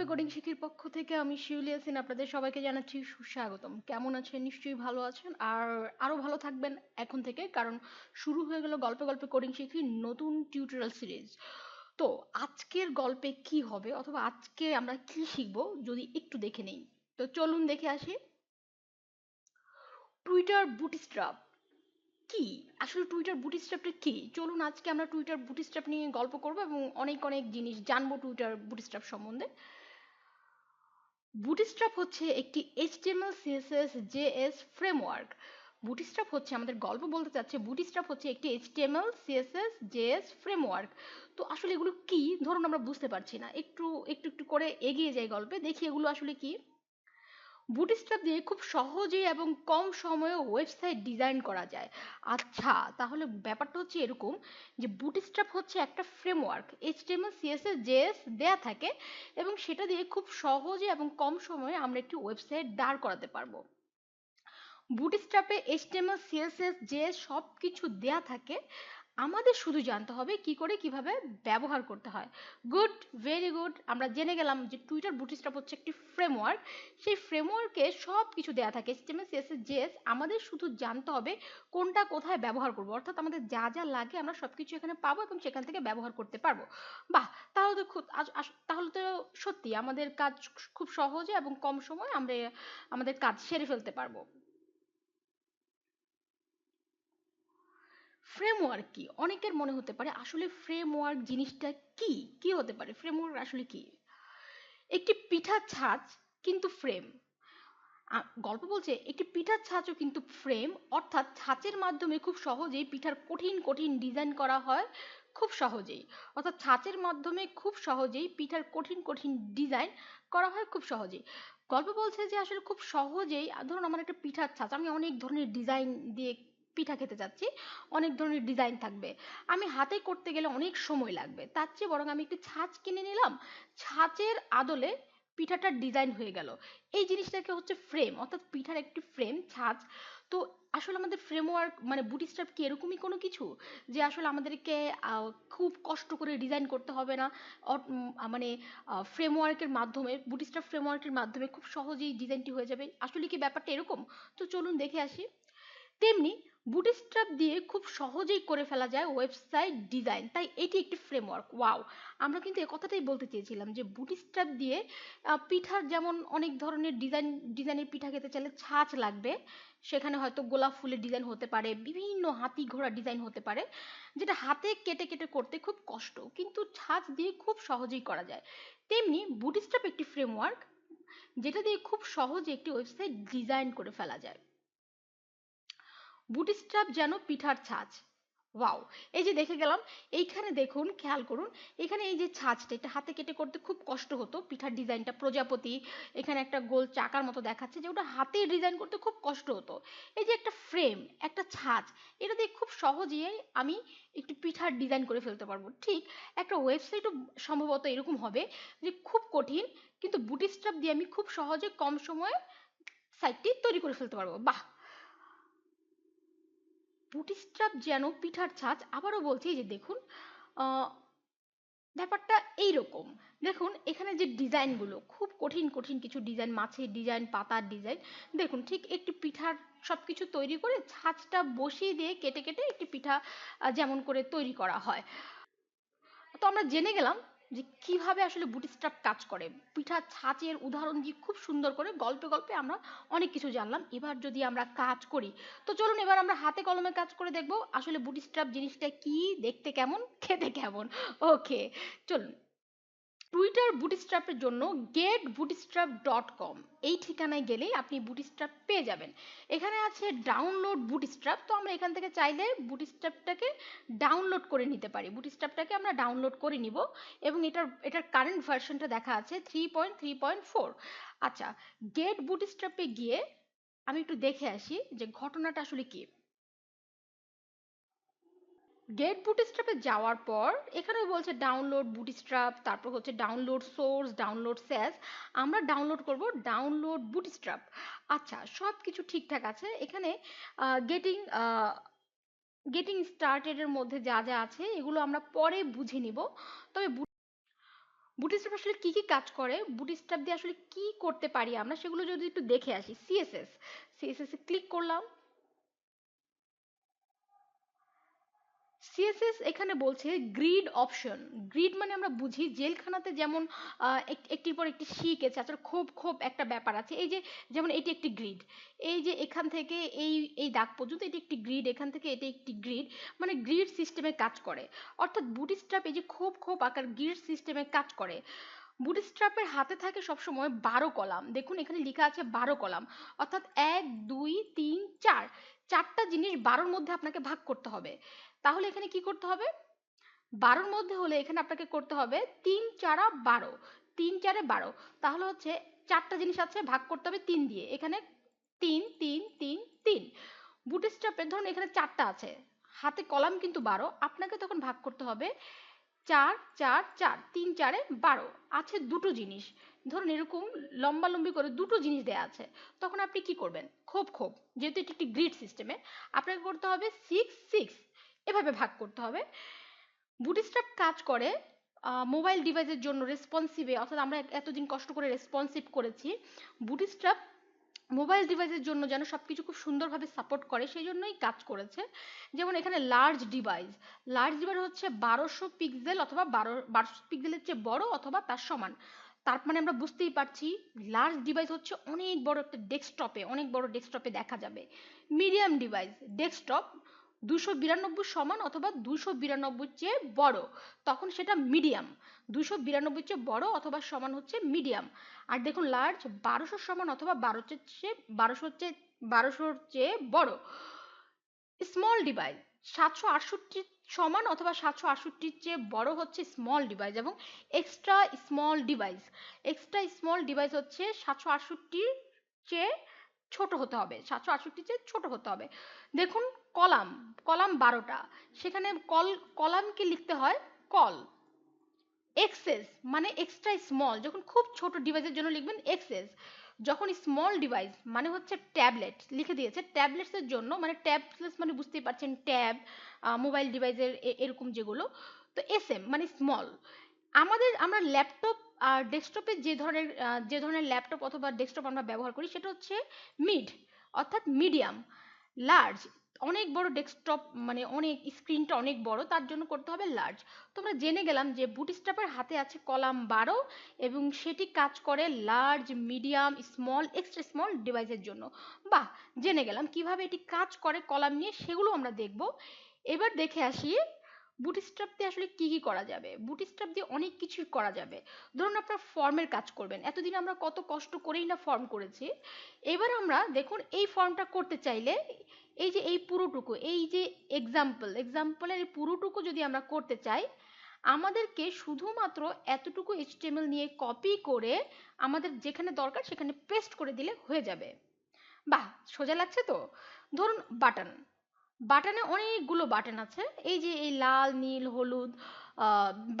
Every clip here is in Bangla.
গল্পে কোডিং শিখির পক্ষ থেকে আমি শিউলি ইয়াসিন, আপনাদের সবাইকে জানাচ্ছি সুস্বাগতম। কেমন আছেন? নিশ্চয়ই ভালো আছেন। আর আরও ভালো থাকবেন এখন থেকে, কারণ শুরু হয়ে গেল গল্পে গল্পে কোডিং শিখির নতুন টিউটোরিয়াল সিরিজ। তো আজকের গল্পে কি হবে অথবা আজকে আমরা কি শিখব যদি একটু দেখে নেই? তো চলুন দেখে আসি। টুইটার বুটস্ট্র্যাপ কি? আসলে টুইটার বুটস্ট্র্যাপটা কি? চলুন আজকে আমরা টুইটার বুটস্ট্র্যাপ নিয়ে গল্প করব এবং অনেক অনেক জিনিস জানব টুইটার বুটস্ট্র্যাপ সম্বন্ধে। বুটস্ট্র্যাপ হচ্ছে একটি HTML CSS JS framework Bootstrap হচ্ছে, আমাদের গল্প বলতে চাচ্ছে বুটস্ট্র্যাপ হচ্ছে একটি এইচটিএমএল সিএসএস জেএস ফ্রেমওয়ার্ক তো আসলে এগুলো কি? ধরুন আমরা বুঝতে পারছি না। একটু একটু একটু করে এগিয়ে যাই গল্পে, দেখি এগুলো আসলে কি। বুটস্ট্র্যাপ দিয়ে খুব সহজেই এবং কম সময়ে ওয়েবসাইট ডিজাইন করা যায়। আচ্ছা তাহলে ব্যাপারটা হচ্ছে এরকম যে বুটস্ট্র্যাপ হচ্ছে একটা ফ্রেমওয়ার্ক এইচটিএমএল সিএসএস জেএস দেয়া থাকে এবং সেটা দিয়ে খুব সহজে এবং কম সময়ে আমরা একটি ওয়েবসাইট দাঁড় করাতে পারব। বুটস্ট্র্যাপে এইচটিএমএল সিএসএস জেএস সব কিছু দেয়া থাকে। আমাদের শুধু জানতে হবে কি করে, কীভাবে ব্যবহার করতে হয়। গুড, ভেরি গুড, আমরা জেনে গেলাম যে টুইটার বুটস্ট্র্যাপ হচ্ছে একটি ফ্রেমওয়ার্ক সেই ফ্রেমওয়ার্কে সব কিছু দেওয়া থাকে CSS, JS, আমাদের শুধু জানতে হবে কোনটা কোথায় ব্যবহার করব। অর্থাৎ আমাদের যা যা লাগে আমরা সব কিছু এখানে পাবো এবং সেখান থেকে ব্যবহার করতে পারব। বাহ, তাহলে তো খুব তাহলে তো সত্যি আমাদের কাজ খুব সহজে এবং কম সময়ে আমরা আমাদের কাজ সেরে ফেলতে পারব। ফ্রেমওয়ার্ক কি? অনেকের মনে হতে পারে, আসলে ফ্রেমওয়ার্ক জিনিসটা কি? কি হতে পারে? ফ্রেমওয়ার্ক আসলে কি? একটি পিঠার ছাঁচ কিন্তু ফ্রেম গল্প বলছে, একটি পিঠার ছাঁচও কিন্তু ফ্রেম অর্থাৎ ছাঁচের মাধ্যমে খুব সহজেই পিঠার কঠিন কঠিন ডিজাইন করা হয়, খুব সহজেই। অর্থাৎ ছাঁচের মাধ্যমে খুব সহজেই পিঠার কঠিন কঠিন ডিজাইন করা হয়, খুব সহজেই। গল্প বলছে যে আসলে খুব সহজেই, ধরুন আমার একটা পিঠার ছাঁচ, আমি অনেক ধরনের ডিজাইন দিয়ে পিঠা খেতে চাচ্ছি অনেক ধরনের ডিজাইন থাকবে। আমি হাতে করতে গেলে অনেক সময় লাগবে। তার চেয়ে বরং আমি একটি ছাঁচ কিনে নিলাম, ছাঁচের আদলে পিঠাটার ডিজাইন হয়ে গেল। এই জিনিসটাকে হচ্ছে ফ্রেম অর্থাৎ পিঠার একটি ফ্রেম ছাঁচ। তো আসলে আমাদের ফ্রেমওয়ার্ক মানে বুটস্ট্র্যাপ কি এরকমই কোনো কিছু? যে আসলে আমাদেরকে খুব কষ্ট করে ডিজাইন করতে হবে না। মানে ফ্রেমওয়ার্কের মাধ্যমে বুটস্ট্র্যাপ ফ্রেমওয়ার্কের মাধ্যমে খুব সহজেই ডিজাইনটি হয়ে যাবে। আসলে কি ব্যাপারটা এরকম? তো চলুন দেখে আসি। তেমনি বুটস্ট্র্যাপ দিয়ে খুব সহজেই করে ফেলা যায় ওয়েবসাইট ডিজাইন তাই এটি একটি ফ্রেমওয়ার্ক ওয়াও আমরা কিন্তু এ কথাটাই বলতে চেয়েছিলাম যে বুটস্ট্র্যাপ দিয়ে পিঠার যেমন অনেক ধরনের ডিজাইন ডিজাইনের পিঠা খেতে চাইলে ছাঁচ লাগবে, সেখানে হয়তো গোলাপ ফুলের ডিজাইন হতে পারে, বিভিন্ন হাতি ঘোড়া ডিজাইন হতে পারে, যেটা হাতে কেটে কেটে করতে খুব কষ্ট, কিন্তু ছাঁচ দিয়ে খুব সহজেই করা যায়। তেমনি বুটস্ট্র্যাপ একটি ফ্রেমওয়ার্ক যেটা দিয়ে খুব সহজে একটি ওয়েবসাইট ডিজাইন করে ফেলা যায়। বুটস্ট্র্যাপ যেন পিঠার ছাঁচ। ওয়াও এই যে দেখে গেলাম, এইখানে দেখুন, খেয়াল করুন, এখানে এই যে ছাঁচটা, এটা হাতে কেটে করতে খুব কষ্ট হতো, পিঠার ডিজাইনটা প্রজাপতি, এখানে একটা গোল চাকার মতো দেখাচ্ছে যে ওটা হাতে ডিজাইন করতে খুব কষ্ট হতো। এই যে একটা ফ্রেম একটা ছাঁচ, এটা দিয়ে খুব সহজেই আমি একটু পিঠার ডিজাইন করে ফেলতে পারব। ঠিক একটা ওয়েবসাইটও সম্ভবত এরকম হবে যে খুব কঠিন, কিন্তু বুটস্ট্র্যাপ দিয়ে আমি খুব সহজে কম সময়ে সাইটটি তৈরি করে ফেলতে পারব। বাহ! বুটস্ট্র্যাপ যেন পিঠার ছাঁচ আবারও বলছি যে দেখুন ব্যাপারটা এইরকম। দেখুন, এখানে যে ডিজাইনগুলো, খুব কঠিন কঠিন কিছু ডিজাইন, মাছের ডিজাইন, পাতার ডিজাইন। দেখুন, ঠিক একটি পিঠার সবকিছু তৈরি করে ছাঁচটা বসিয়ে দিয়ে কেটে কেটে একটি পিঠা যেমন করে তৈরি করা হয়। তো আমরা জেনে গেলাম যে কীভাবে আসলে বুটস্ট্র্যাপ কাজ করে। পিঠা ছাঁচের উদাহরণ দিয়ে খুব সুন্দর করে গল্পে গল্পে আমরা অনেক কিছু জানলাম। এবার যদি আমরা কাজ করি, তো চলুন এবার আমরা হাতে কলমে কাজ করে দেখব আসলে বুটস্ট্র্যাপ জিনিসটা কি, দেখতে কেমন, খেতে কেমন। ওকে চলুন। টুইটার বুটস্ট্র্যাপের জন্য গেট বুটস্ট্র্যাপ ডট কম এই ঠিকানায় গেলেই আপনি বুটস্ট্র্যাপ পেয়ে যাবেন। এখানে আছে ডাউনলোড বুটস্ট্র্যাপ তো আমরা এখান থেকে চাইলে বুটস্ট্র্যাপটাকে ডাউনলোড করে নিতে পারি। বুটস্ট্র্যাপটাকে আমরা ডাউনলোড করে নিব এবং এটার এটার কারেন্ট ভার্সনটা দেখা আছে three point three point four আচ্ছা গেট বুটস্ট্র্যাপে গিয়ে আমি একটু দেখে আসি যে ঘটনাটা আসলে কি। গেট বুটস্ট্র্যাপে যাওয়ার পর, এখানেও বলছে ডাউনলোড বুটস্ট্র্যাপ তারপর হচ্ছে ডাউনলোড সোর্স ডাউনলোড স্যাস আমরা ডাউনলোড করব ডাউনলোড বুটস্ট্র্যাপ আচ্ছা সব কিছু ঠিকঠাক আছে। এখানে গেটিং গেটিং স্টার্টেড এর মধ্যে যা যা আছে, এগুলো আমরা পরে বুঝে নিব। তবে বুটস্ট্র্যাপ আসলে কি কি কাজ করে? বুটস্ট্র্যাপ দিয়ে আসলে কি করতে পারি আমরা? সেগুলো যদি একটু দেখে আসি। সিএসএস সিএসএস এ ক্লিক করলাম। সিএসএস এখানে বলছে গ্রিড অপশন গ্রিড মানে আমরা বুঝি জেলখানাতে যেমন একটির পর একটি আছে আসলে খুব খুব একটা ব্যাপার আছে। এই যে যেমন এটি একটি গ্রিড এই যে এখান থেকে এই এই দাগ পর্যন্ত এটি একটি গ্রিড এখান থেকে এটি একটি গ্রিড মানে গ্রিড সিস্টেমে কাজ করে। অর্থাৎ বুটস্ট্র্যাপ এই যে খুব খুব আকার গ্রিড সিস্টেমে কাজ করে। বুটস্ট্র্যাপের হাতে থাকে সবসময় বারো কলাম। দেখুন এখানে লেখা আছে বারো কলাম। অর্থাৎ এক, দুই, তিন, চার। চারটা জিনিস বারোর মধ্যে আপনাকে ভাগ করতে হবে। তাহলে এখানে কি করতে হবে? বারোর মধ্যে হলে এখানে আপনাকে করতে হবে তিন চারা বারো। তিন চারে বারো। তাহলে হচ্ছে চারটা জিনিস আছে, ভাগ করতে হবে তিন দিয়ে। এখানে তিন তিন তিন তিন। বুটস্ট্র্যাপের ধরুন এখানে চারটা আছে। হাতে কলাম কিন্তু বারো। আপনাকে তখন ভাগ করতে হবে চার চার চার। তিন চারে বারো। আছে দুটো জিনিস। ধরুন এরকম লম্বা লম্বি করে দুটো জিনিস দেয়া আছে। তখন আপনি কি করবেন? খোপ খোপ যেহেতু এটি একটি গ্রিড সিস্টেমে আপনাকে করতে হবে সিক্স সিক্স এভাবে ভাগ করতে হবে। বুটস্ট্র্যাপ কাজ করে মোবাইল ডিভাইসের জন্য রেসপন্সিভে অর্থাৎ আমরা এতদিন কষ্ট করে রেসপন্সিভ করেছি বুটস্ট্র্যাপ মোবাইল ডিভাইসের জন্য যেন সবকিছু খুব সুন্দরভাবে সাপোর্ট করে, সেই জন্যই কাজ করেছে। যেমন এখানে লার্জ ডিভাইস লার্জ ডিভাইস হচ্ছে বারোশো পিক্সেল অথবা বারো, বারোশো পিক্সেলের চেয়ে বড় অথবা তার সমান। তার মানে আমরা বুঝতেই পারছি লার্জ ডিভাইস হচ্ছে অনেক বড় একটা ডেস্কটপে অনেক বড় ডেস্কটপে দেখা যাবে। মিডিয়াম ডিভাইস ডেস্কটপ দুশো বিরানব্বই সমান অথবা দুশো বিরানব্বইয়ের চেয়ে বড়, তখন সেটা মিডিয়াম দুশো বিরানব্বইয়ের চেয়ে বড় অথবা সমান হচ্ছে মিডিয়াম আর দেখুন লার্জ বারোশো সমান অথবা বারোর চেয়ে বারোশোর চেয়ে বারোশোর চেয়ে বড়। স্মল ডিভাইস সাতশো আটষট্টি সমান অথবা সাতশো আটষট্টির চেয়ে বড় হচ্ছে স্মল ডিভাইস এবং extra small device extra small device হচ্ছে সাতশো আটষট্টির চেয়ে ছোট হতে হবে, সাতশো আটষট্টির চেয়ে ছোট হতে হবে। দেখুন কলাম কলাম বারোটা। সেখানে কল, কলামকে লিখতে হয় কল। এক্সেস মানে এক্সট্রা স্মল যখন খুব ছোট ডিভাইসের জন্য লিখবেন এক্সেস যখন স্মল ডিভাইস মানে হচ্ছে ট্যাবলেট লিখে দিয়েছে। ট্যাবলেটসের জন্য মানে ট্যাবলেটস মানে বুঝতেই পারছেন ট্যাব মোবাইল ডিভাইসের এরকম যেগুলো। তো এস এম মানে স্মল আমাদের, আমরা ল্যাপটপ আর ডেস্কটপে যে ধরনের যে ধরনের ল্যাপটপ অথবা ডেস্কটপ আমরা ব্যবহার করি, সেটা হচ্ছে মিড অর্থাৎ মিডিয়াম লার্জ অনেক বড় ডেস্কটপ মানে অনেক স্ক্রিনটা অনেক বড়, তার জন্য করতে হবে লার্জ তোমরা জেনে গেলাম যে বুটস্ট্র্যাপের হাতে আছে কলাম বারো এবং সেটি কাজ করে large medium small extra small ডিভাইসের জন্য। বাহ, জেনে গেলাম কীভাবে এটি কাজ করে কলাম নিয়ে, সেগুলো আমরা দেখব। এবার দেখে আসি বুটস্ট্র্যাপ দিয়ে আসলে কি কি করা যাবে? বুটস্ট্র্যাপ দিয়ে অনেক কিছুই করা যাবে। ধরুন আপনার ফর্মের কাজ করবেন। এতদিন আমরা কত কষ্ট করেই না ফর্ম করেছি। এবার আমরা দেখুন এই ফর্মটা করতে চাইলে এই যে এই পুরোটুকু, এই যে এক্সাম্পল এক্সাম্পলের এই পুরোটুকু যদি আমরা করতে চাই, আমাদেরকে শুধুমাত্র এতটুকু এইচটিএমএল নিয়ে কপি করে আমাদের যেখানে দরকার সেখানে পেস্ট করে দিলে হয়ে যাবে। বাহ! সোজা লাগছে তো? ধরুন বাটন বাটনে অনেকগুলো বাটন আছে। এই যে এই লাল, নীল, হলুদ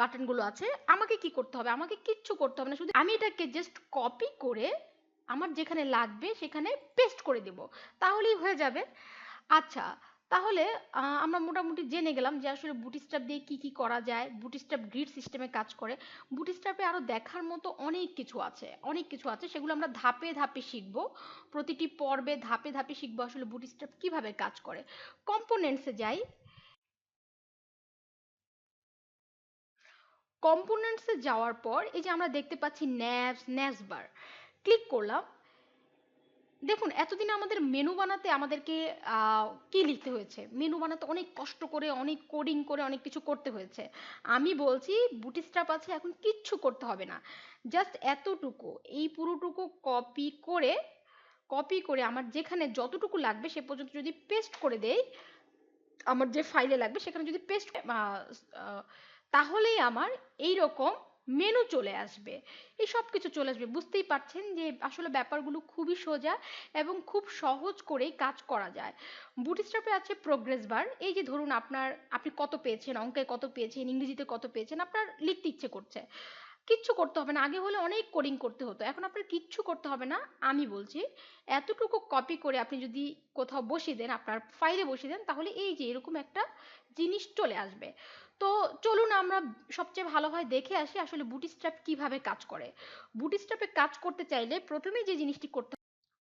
বাটনগুলো আছে, আমাকে কি করতে হবে? আমাকে কিচ্ছু করতে হবে না। শুধু আমি এটাকে জাস্ট কপি করে আমার যেখানে লাগবে সেখানে পেস্ট করে দেব। তাহলেই হয়ে যাবে। আচ্ছা তাহলে আমরা মোটামুটি জেনে গেলাম যে আসলে বুটস্ট্র্যাপ দিয়ে কি কি করা যায় বুটস্ট্র্যাপ গ্রিড সিস্টেমে কাজ করে। বুটস্ট্র্যাপে আরও দেখার মতো অনেক কিছু আছে, অনেক কিছু আছে সেগুলো আমরা ধাপে ধাপে শিখব। প্রতিটি পর্বে ধাপে ধাপে শিখব আসলে বুটস্ট্র্যাপ কীভাবে কাজ করে। কম্পোনেন্টসে যাই। কম্পোনেন্টসে যাওয়ার পর এই যে আমরা দেখতে পাচ্ছি ন্যাবস ন্যাসবার ক্লিক করলাম। দেখুন, এতদিন আমাদের মেনু বানাতে আমাদেরকে কি লিখতে হয়েছে? মেনু বানাতে অনেক কষ্ট করে, অনেক কোডিং করে অনেক কিছু করতে হয়েছে। আমি বলছি বুটস্ট্র্যাপ আছে, এখন কিচ্ছু করতে হবে না। জাস্ট এতটুকু, এই পুরোটুকু কপি করে কপি করে আমার যেখানে যতটুকু লাগবে, সে পর্যন্ত যদি পেস্ট করে দেই, আমার যে ফাইলে লাগবে, সেখানে যদি পেস্ট তাহলেই আমার এই রকম মেনু চলে আসবে। এই সব কিছু চলে আসবে। বুঝতেই পারছেন যে আসলে ব্যাপারগুলো খুবই সোজা এবং খুব সহজ করেই কাজ করা যায়। বুটস্ট্র্যাপে আছে প্রোগ্রেস বার এই যে ধরুন আপনার, আপনি কত পেয়েছেন, অঙ্কে কত পেয়েছেন, ইংরেজিতে কত পেয়েছেন, আপনার লিখতে ইচ্ছে করছে। কিচ্ছু করতে হবে না। আগে হলে অনেক কোডিং করতে হতো। এখন আপনার কিচ্ছু করতে হবে না। আমি বলছি, এতটুকু কপি করে আপনি যদি কোথাও বসিয়ে দেন, আপনার ফাইলে বসিয়ে দেন, তাহলে এই যে এরকম একটা জিনিস চলে আসবে। তো চলুন আমরা সবচেয়ে ভালো হয় দেখে আসি আসলে বুটস্ট্র্যাপ কীভাবে কাজ করে। বুটস্ট্র্যাপে কাজ করতে চাইলে প্রথমেই যে জিনিসটি করতে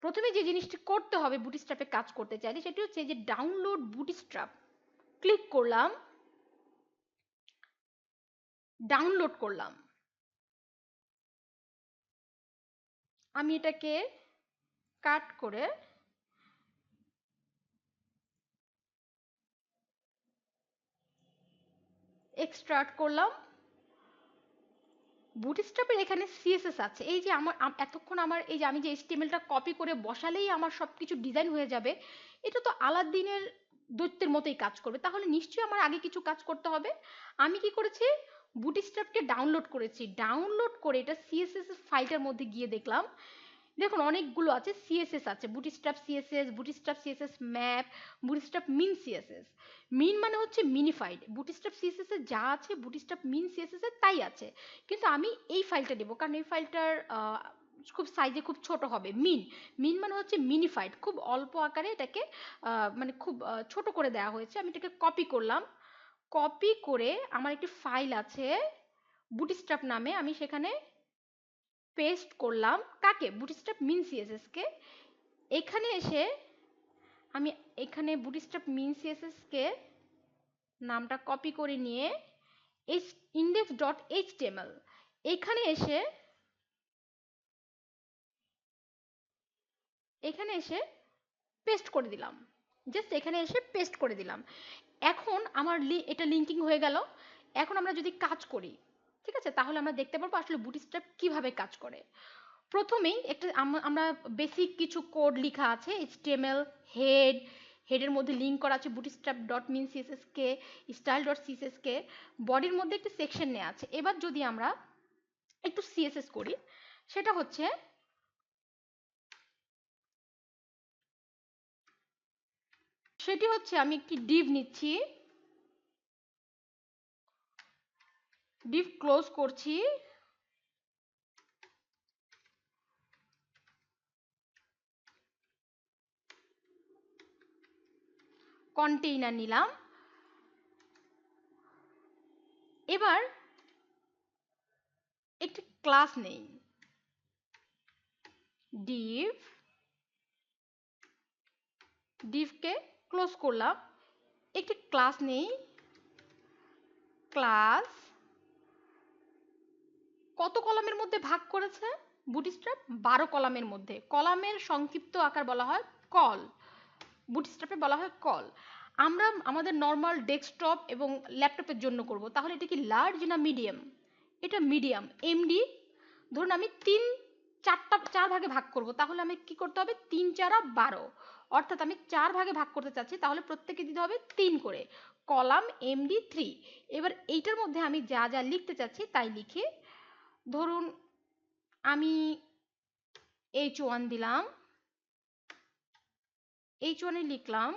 প্রথমে যে জিনিসটি করতে হবে বুটস্ট্র্যাপে কাজ করতে চাইলে সেটি হচ্ছে যে ডাউনলোড বুটস্ট্র্যাপ ক্লিক করলাম। ডাউনলোড করলাম। আমি এটাকে কাট করে এক্সট্রাক্ট করলাম। বুটস্ট্র্যাপের এখানে সিএসএস আছে। এই যে আমার, আম- এতক্ষণ আমার এই যে আমি যে এইচটিএমএলটা কপি করে বসালেই আমার সব কিছু ডিজাইন হয়ে যাবে, এটা তো আলাদিনের দৈত্যের মতোই কাজ করবে। তাহলে নিশ্চয়ই আমার আগে কিছু কাজ করতে হবে। আমি কি করেছি? বুটস্ট্র্যাপকে ডাউনলোড করেছি। ডাউনলোড করে এটা সিএসএস ফাইলটার মধ্যে গিয়ে দেখলাম। দেখুন, অনেকগুলো আছে সিএসএস আছে Bootstrap CSS Bootstrap CSS map Bootstrap min CSS min মানে হচ্ছে মিনিফাইড বুটস্ট্র্যাপ সিএসএস এর যা আছে বুটস্ট্র্যাপ মিন সিএসএস এর তাই আছে। কিন্তু আমি এই ফাইলটা দেবো, কারণ এই ফাইলটার খুব সাইজে খুব ছোট হবে মিন মিন মানে হচ্ছে মিনিফাইড খুব অল্প আকারে এটাকে মানে খুব ছোট করে দেওয়া হয়েছে। আমি এটাকে কপি করলাম। কপি করে আমার একটি ফাইল আছে বুটস্ট্র্যাপ নামে, আমি সেখানে পেস্ট করলাম। কাকে? বুটস্ট্র্যাপ মিন সিএসএস কে। এখানে এসে আমি এখানে বুটস্ট্র্যাপ মিন সিএসএস কে নামটা কপি করে নিয়ে H index dot H HTML এখানে এসে এখানে এসে পেস্ট করে দিলাম। জাস্ট এখানে এসে পেস্ট করে দিলাম। এখন আমার এটা লিঙ্কিং হয়ে গেল। এখন আমরা যদি কাজ করি ঠিক আছে? তাহলে আমরা দেখতে পারব আসলে বুটস্ট্র্যাপ কীভাবে কাজ করে। প্রথমেই একটা আম- আমরা বেসিক কিছু কোড লেখা আছে এইচটিএমএল হেড হেডের মধ্যে লিঙ্ক করা আছে বুটস্ট্র্যাপ ডট মিন সিএসএস কে স্টাইল ডট সিএসএস কে বডির মধ্যে একটি সেকশন নেওয়া আছে। এবার যদি আমরা একটু সিএসএস করি, সেটা হচ্ছে সেটি হচ্ছে আমি একটি ডিভ নিচ্ছি। ডিভ ক্লোজ করছি। কন্টেইনার নিলাম। এবার একটি ক্লাস নেই। ডিভ ডিভকে ক্লোজ করলাম। একটি ক্লাস নেই। ক্লাস কত কলামের মধ্যে ভাগ করেছে? বুটস্ট্র্যাপ বারো কলামের মধ্যে। কলামের সংক্ষিপ্ত আকার বলা হয় কল। বুটস্ট্র্যাপে বলা হয় কল। আমরা আমাদের নর্মাল ডেস্কটপ এবং ল্যাপটপের জন্য করব। তাহলে এটা কি লার্জ না মিডিয়াম এটা মিডিয়াম এমডি ধরুন আমি তিন চারটা, চার ভাগে ভাগ করব। তাহলে আমি কি করতে হবে? তিন চারা বারো। অর্থাৎ আমি চার ভাগে ভাগ করতে চাচ্ছি, তাহলে প্রত্যেকে দিতে হবে তিন করে। কলাম এমডি থ্রি এবার এইটার মধ্যে আমি যা যা লিখতে চাচ্ছি তাই লিখে ধরুন, আমি এইচ ওয়ান দিলাম এইচ ওয়ানে লিখলাম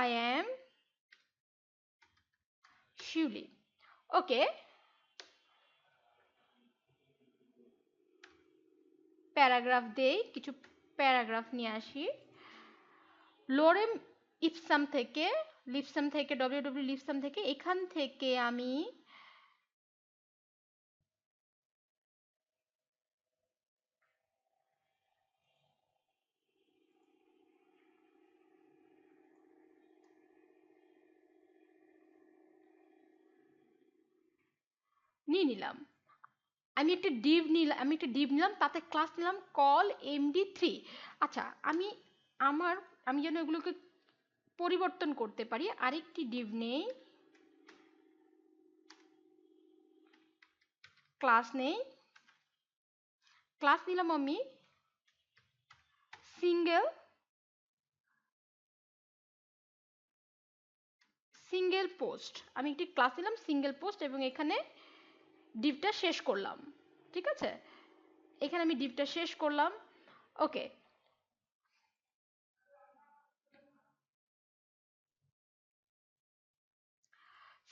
I am Shiuli okay paragraph দেই, কিছু প্যারাগ্রাফ নিয়ে আসি। লোরেম ইপসাম থেকে লিপসাম থেকে ডব্লিউ ডব্লিউ লিপসাম থেকে, এখান থেকে আমি নিয়ে নিলাম। আমি একটা ডিভ নিলাম আমি একটা ডিভ নিলাম, তাতে ক্লাস নিলাম কল এমডি থ্রি। আচ্ছা আমি আমার, আমি যেন এগুলোকে পরিবর্তন করতে পারি। আরেকটি ডিভ নেই। ক্লাস নেই। ক্লাস নিলাম আমি সিঙ্গেল। Single post. আমি একটি ক্লাস নিলাম, সিঙ্গেল পোস্ট, এবং এখানে ডিপটা শেষ করলাম, ঠিক আছে? এখানে আমি ডিপটা শেষ করলাম, ওকে।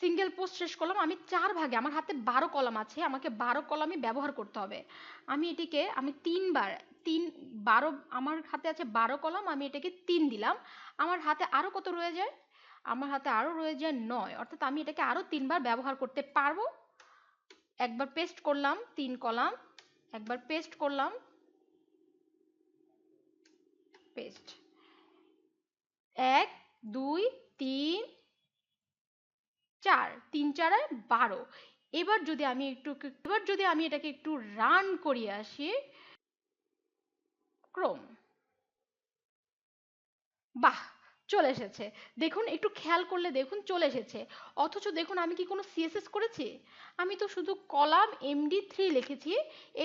সিঙ্গেল পোস্ট শেষ করলাম, আমি চার ভাগে, আমার হাতে বারো কলাম আছে, আমাকে বারো কলামই ব্যবহার করতে হবে। আমি এটিকে, আমি তিনবার, তিন, বারো, আমার হাতে আছে বারো কলাম, আমি এটাকে তিন দিলাম। আমার হাতে আরও কত রয়ে যায়? আমার হাতে আরও রয়ে যায় নয়, অর্থাৎ আমি এটাকে আরও তিনবার ব্যবহার করতে পারব। একবার পেস্ট করলাম, তিন কলাম, একবার পেস্ট করলাম পেস্ট এক, দুই, তিন, চার, তিন চারে বারো। এবার যদি আমি একটু, এবার যদি আমি এটাকে একটু রান করিয়ে আসি, ক্রোম। বাহ! চলে এসেছে। দেখুন, একটু খেয়াল করলে দেখুন, চলে এসেছে। অথচ দেখুন, আমি কি কোনো সিএসএস করেছি? আমি তো শুধু কলাম এমডি থ্রি লিখেছি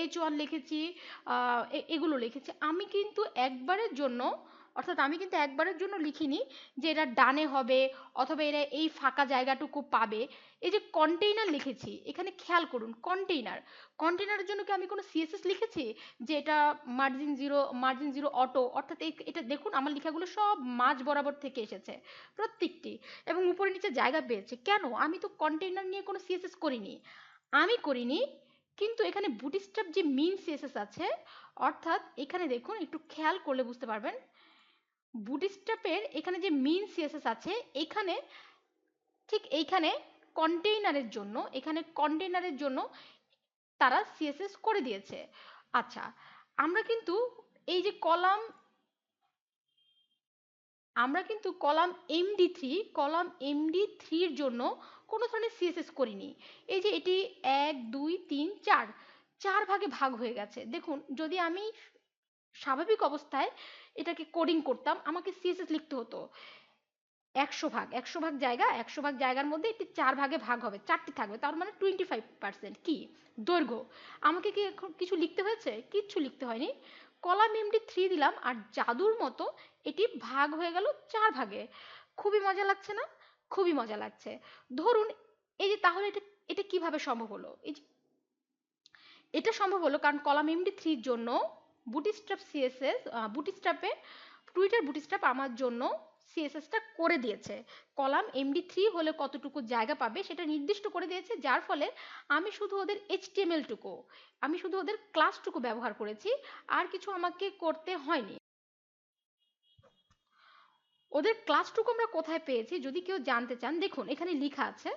এইচ ওয়ান লিখেছি এগুলো লিখেছি। আমি কিন্তু একবারের জন্য অর্থাৎ আমি কিন্তু একবারের জন্য লিখিনি যে এটা ডানে হবে অথবা এরা এই ফাঁকা জায়গাটুকু পাবে। এই যে কন্টেইনার লিখেছি, এখানে খেয়াল করুন কন্টেইনার কন্টেইনারের জন্য কি আমি কোনো সিএসএস লিখেছি? যে এটা margin zero margin zero auto অর্থাৎ এটা দেখুন আমার লেখাগুলো সব মাঝ বরাবর থেকে এসেছে, প্রত্যেকটি। এবং উপরে নিচে জায়গা পেয়েছে। কেন? আমি তো কন্টেইনার নিয়ে কোনো সিএসএস করিনি। আমি করিনি, কিন্তু এখানে বুটিস্ট্র্যাপ যে মিন সিএসএস আছে, অর্থাৎ এখানে দেখুন, একটু খেয়াল করলে বুঝতে পারবেন বুটস্ট্র্যাপের এখানে যে মিন সিএসএস আছে, এখানে ঠিক এইখানে কন্টেইনারের জন্য, এখানে কন্টেইনারের জন্য তারা সিএসএস করে দিয়েছে। আচ্ছা আমরা কিন্তু এই যে কলাম, আমরা কিন্তু column MD three column MD থ্রির জন্য কোনো ধরনের সিএসএস করিনি। এই যে এটি এক, দুই, তিন, চার চার ভাগে ভাগ হয়ে গেছে। দেখুন, যদি আমি স্বাভাবিক অবস্থায় এটাকে কোডিং করতাম, আমাকে সিএসএস লিখতে হতো। একশো ভাগ একশো ভাগ জায়গা, একশো ভাগ জায়গার মধ্যে একটি চার ভাগে ভাগ হবে, চারটি থাকবে, তার মানে টোয়েন্টি ফাইভ পার্সেন্ট কি? দৈর্ঘ্য। আমাকে কি কিছু লিখতে হয়েছে? কিচ্ছু লিখতে হয়নি। কলাম এমডি থ্রি দিলাম, আর জাদুর মতো এটি ভাগ হয়ে গেল চার ভাগে। খুবই মজা লাগছে না? খুবই মজা লাগছে। ধরুন, এই যে তাহলে এটা এটা কীভাবে সম্ভব হলো? এই এটা সম্ভব হলো কারণ কলাম এমডি থ্রির জন্য বুটিস্ট্র্যাপ সিএসএস বুটিস্ট্র্যাপে টুইটার বুটিস্ট্র্যাপ আমার জন্য সিএসএসটা করে দিয়েছে। কলাম এমডি থ্রি হলে কতটুকু জায়গা পাবে সেটা নির্দিষ্ট করে দিয়েছে, যার ফলে আমি শুধু ওদের এইচটিএমএলটুকু আমি শুধু ওদের ক্লাসটুকু ব্যবহার করেছি, আর কিছু আমাকে করতে হয়নি। ওদের ক্লাসটুকু আমরা কোথায় পেয়েছি যদি কেউ জানতে চান, দেখুন এখানে লেখা আছে,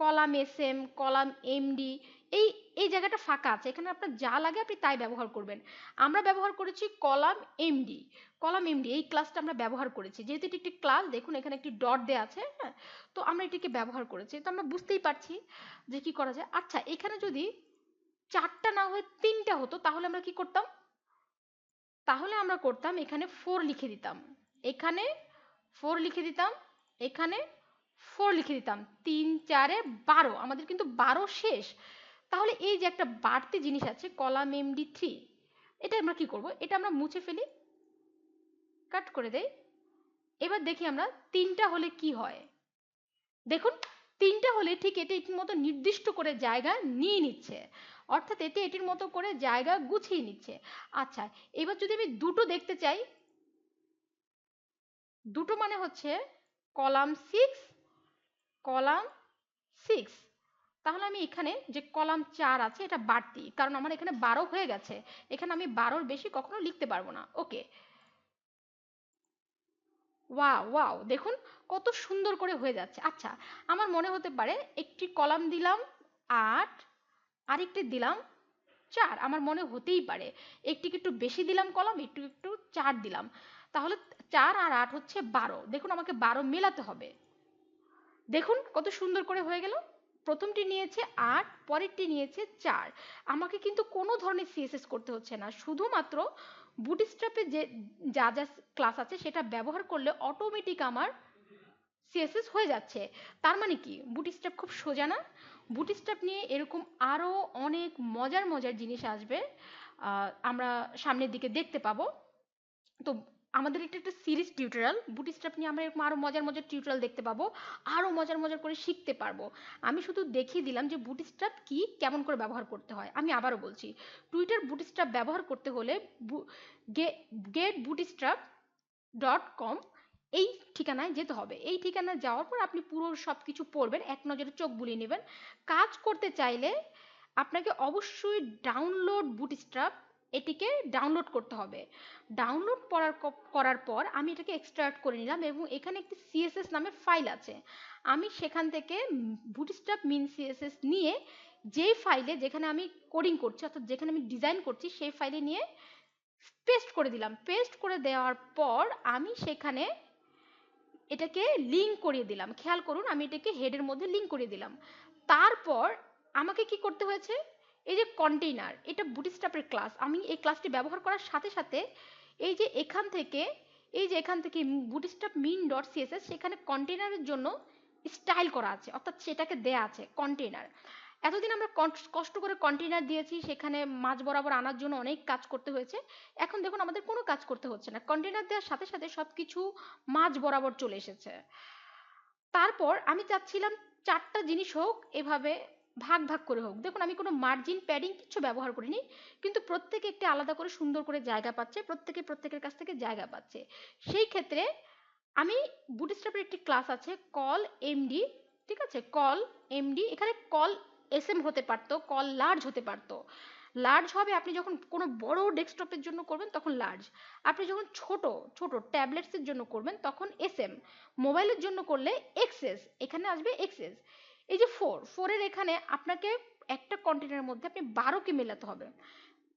column S M column MD এই এই জায়গাটা ফাঁকা আছে। এখানে আপনার যা লাগে আপনি তাই ব্যবহার করবেন। আমরা ব্যবহার করেছি কলাম এমডি কলাম এমডি এই ক্লাসটা আমরা ব্যবহার করেছি। যেহেতু এটি একটি ক্লাস দেখুন এখানে একটি ডট দেওয়া আছে হ্যাঁ? তো আমরা এটিকে ব্যবহার করেছি। তো আমরা বুঝতেই পারছি যে কি করা যায়। আচ্ছা এখানে যদি চারটা না হয়ে তিনটা হতো, তাহলে আমরা কি করতাম? তাহলে আমরা করতাম, এখানে ফোর লিখে দিতাম। এখানে ফোর লিখে দিতাম, এখানে ফোর লিখে দিতাম। তিন, চারে বারো। আমাদের কিন্তু বারো শেষ। তাহলে এই যে একটা বাড়তি জিনিস আছে কলাম এমডি থ্রি, এটা আমরা কি করব? এটা আমরা মুছে ফেলি, কাট করে দেই। এবার দেখি আমরা তিনটা হলে কি হয়? দেখুন, তিনটা হলে ঠিক এটি এটির মতো নির্দিষ্ট করে জায়গা নিয়ে নিচ্ছে। অর্থাৎ এটি এটির মতো করে জায়গা গুছিয়ে নিচ্ছে। আচ্ছা এবার যদি আমি দুটো দেখতে চাই, দুটো মানে হচ্ছে কলাম সিক্স কলাম সিক্স তাহলে আমি এখানে যে কলাম চার আছে, এটা বাড়তি, কারণ আমার এখানে বারো হয়ে গেছে। এখানে আমি বারোর বেশি কখনো লিখতে পারব না। ওকে। ওয়াও ওয়াও, দেখুন কত সুন্দর করে হয়ে যাচ্ছে। আচ্ছা আমার মনে হতে পারে একটি কলাম দিলাম আট, আরেকটি দিলাম চার, আমার মনে হতেই পারে। একটিকে একটু বেশি দিলাম কলাম, একটু একটু চার দিলাম। তাহলে চার আর আট হচ্ছে বারো। দেখুন আমাকে বারো মেলাতে হবে। দেখুন কত সুন্দর করে হয়ে গেল। প্রথমটি নিয়েছে আট, পরেরটি নিয়েছে চার। আমাকে কিন্তু কোনো ধরনের সিএসএস করতে হচ্ছে না। শুধুমাত্র বুটস্ট্র্যাপে যে যা যা ক্লাস আছে সেটা ব্যবহার করলে অটোমেটিক আমার সিএসএস হয়ে যাচ্ছে। তার মানে কি? বুটস্ট্র্যাপ খুব সোজা না। বুটস্ট্র্যাপ নিয়ে এরকম আরও অনেক মজার মজার জিনিস আসবে আমরা সামনের দিকে দেখতে পাবো। তো আমাদের এটা একটা সিরিজ টিউটোরিয়াল বুটস্ট্র্যাপ নিয়ে আমরা এরকম আরও মজার মজার টিউটোরিয়াল দেখতে পাবো আরও মজার মজার করে শিখতে পারব। আমি শুধু দেখিয়ে দিলাম যে বুটস্ট্র্যাপ কি কেমন করে ব্যবহার করতে হয়। আমি আবারও বলছি টুইটার বুটস্ট্র্যাপ ব্যবহার করতে হলে গেট বুটস্ট্র্যাপ ডট কম এই ঠিকানায় যেতে হবে। এই ঠিকানায় যাওয়ার পর আপনি পুরো সব কিছু পড়বেন, এক নজরে চোখ বুলিয়ে নেবেন। কাজ করতে চাইলে আপনাকে অবশ্যই ডাউনলোড বুটস্ট্র্যাপ এটিকে ডাউনলোড করতে হবে। ডাউনলোড করার করার পর আমি এটাকে এক্সট্রাক্ট করে নিলাম এবং এখানে একটি সিএসএস নামে ফাইল আছে। আমি সেখান থেকে বুটস্ট্র্যাপ মিন সিএসএস নিয়ে যেই ফাইলে যেখানে আমি কোডিং করছি, অর্থাৎ যেখানে আমি ডিজাইন করছি, সেই ফাইলে নিয়ে পেস্ট করে দিলাম। পেস্ট করে দেওয়ার পর আমি সেখানে এটাকে লিঙ্ক করিয়ে দিলাম। খেয়াল করুন, আমি এটাকে হেডের মধ্যে লিঙ্ক করিয়ে দিলাম। তারপর আমাকে কি করতে হয়েছে? এই যে কন্টেইনার এটা বুটস্ট্র্যাপের ক্লাস আমি এই ক্লাসটি ব্যবহার করার সাথে সাথে এই যে এখান থেকে, এই যে এখান থেকে বুটস্ট্র্যাপ মিন ডট সিএসএস সেখানে কন্টেইনারের জন্য স্টাইল করা আছে, অর্থাৎ সেটাকে দেয়া আছে কন্টেইনার এতদিন আমরা কষ্ট করে কন্টেইনার দিয়েছি, সেখানে মাঝ বরাবর আনার জন্য অনেক কাজ করতে হয়েছে। এখন দেখুন, আমাদের কোনো কাজ করতে হচ্ছে না। কন্টেইনার দেওয়ার সাথে সাথে সবকিছু মাঝ বরাবর চলে এসেছে। তারপর আমি চাচ্ছিলাম চারটা জিনিস হোক এভাবে ভাগ ভাগ করে হোক। দেখুন, আমি কোনো মার্জিন প্যাডিং কিছু ব্যবহার করিনি, কিন্তু প্রত্যেকে একটি আলাদা করে সুন্দর করে জায়গা পাচ্ছে, প্রত্যেকে, প্রত্যেকের কাছ থেকে জায়গা পাচ্ছে। সেই ক্ষেত্রে আমি বুটস্ট্র্যাপের একটি ক্লাস আছে কল এমডি ঠিক আছে? কল এমডি এখানে কল এসএম হতে পারতো কল লার্জ হতে পারতো। লার্জ হবে, আপনি যখন কোনো বড় ডেস্কটপের জন্য করবেন, তখন লার্জ আপনি যখন ছোট ছোট ট্যাবলেটসের জন্য করবেন, তখন এসএম মোবাইলের জন্য করলে এক্সেস এখানে আসবে এক্সএস এই যে ফোর ফোরের এখানে আপনাকে একটা কন্টেনারের মধ্যে আপনি বারোকে মেলাতে হবে।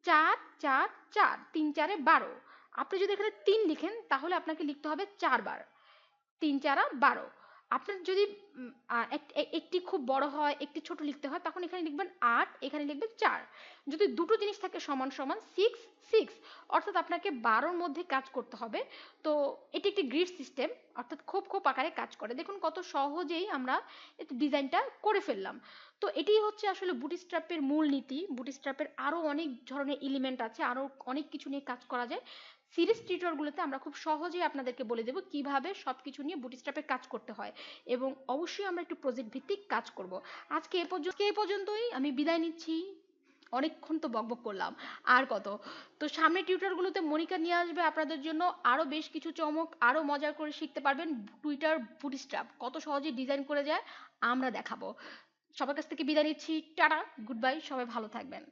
চার চার চার, তিন, চারে বারো। আপনি যদি এখানে তিন লিখেন, তাহলে আপনাকে লিখতে হবে চারবার। তিন, চারা, বারো। আপনার যদি একটি খুব বড় হয়, একটি ছোট লিখতে হয়, তখন এখানে লিখবেন আট, এখানে লিখবেন চার। যদি দুটো জিনিস থাকে সমান সমান সিক্স সিক্স অর্থাৎ আপনাকে বারোর মধ্যে কাজ করতে হবে। তো এটি একটি গ্রিড সিস্টেম অর্থাৎ খোপ খোপ আকারে কাজ করে। দেখুন কত সহজেই আমরা ডিজাইনটা করে ফেললাম। তো এটি হচ্ছে আসলে বুটস্ট্র্যাপের মূল নীতি। বুটস্ট্র্যাপের আরও অনেক ধরনের এলিমেন্ট আছে আরও অনেক কিছু নিয়ে কাজ করা যায়। সিরিজ টিউটোরগুলোতে আমরা খুব সহজেই আপনাদেরকে বলে দেবো কীভাবে সব কিছু নিয়ে বুটস্ট্র্যাপে কাজ করতে হয় এবং অবশ্যই আমরা একটু প্রজেক্ট ভিত্তিক কাজ করব। আজকে এ পর্যন্ত এ পর্যন্তই আমি বিদায় নিচ্ছি। অনেকক্ষণ তো বকবক করলাম, আর কত? তো সামনে টিউটারগুলোতে মনিকা নিয়ে আসবে আপনাদের জন্য আরও বেশ কিছু চমক আরও মজা করে শিখতে পারবেন টুইটার বুটস্ট্র্যাপ কত সহজে ডিজাইন করে যায় আমরা দেখাবো। সবার কাছ থেকে বিদায় নিচ্ছি, টাটা গুড বাই সবাই ভালো থাকবেন।